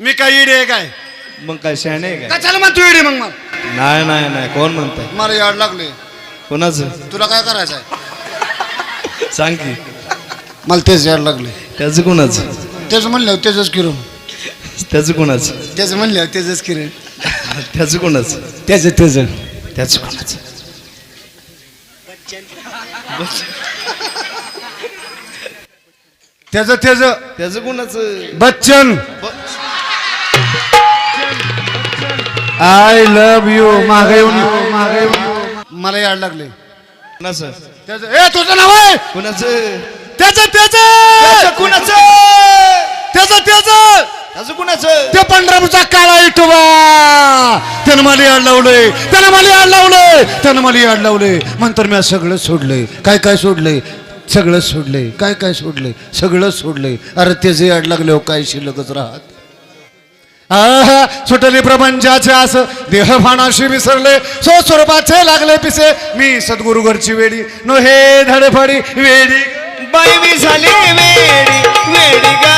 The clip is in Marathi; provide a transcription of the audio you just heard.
काय इडे आहे काय? मग काय शहाणे आहे काय? कशाला मग तू इडे मग मग? नाही नाही नाही. कोण म्हणताय? मला याड लागले. कोणाचं? तुला काय करायचं आहे? सांग की. मला तेच याड लागले. त्याचं कोणाचं? तेच म्हणलं तेजच किरण त्याचं कोणाचं? तेच म्हणलं तेजच किरण त्याचं कोणाचं? त्याच तेज. त्याचं कोणाचं? त्याच त्याच त्याचं कोणाचं? बच्चन. आय लव्ह यू मागे येऊन मागे मला याड लागले. कोणाचं? त्याच ए तुझं नाव आहे? कोणाचं? त्याच त्याच! कोणाचं? त्याच त्याच! त्याचं कोणाचं? ते पंढरपूरचा काळा इटोबा त्यानं मला याड लावलंय. त्यानं मला याड लावलंय. त्यानं मला याड लावलंय. नंतर मी सगळं सोडलंय. काय काय सोडलंय? सगळं सोडलंय. काय काय सोडलंय? सगळं सोडलंय. अरे त्याचे याड लागले काय शिल्लकच राहत? सुटली प्रपंचाचे आस. देह भानाशी विसरले. सो स्वरूपाचे लागले पिसे. मी सद्गुरु घरची वेडी. नो हे धडफडी वेडी. बाई मी झाली वेडी. वेडी झाली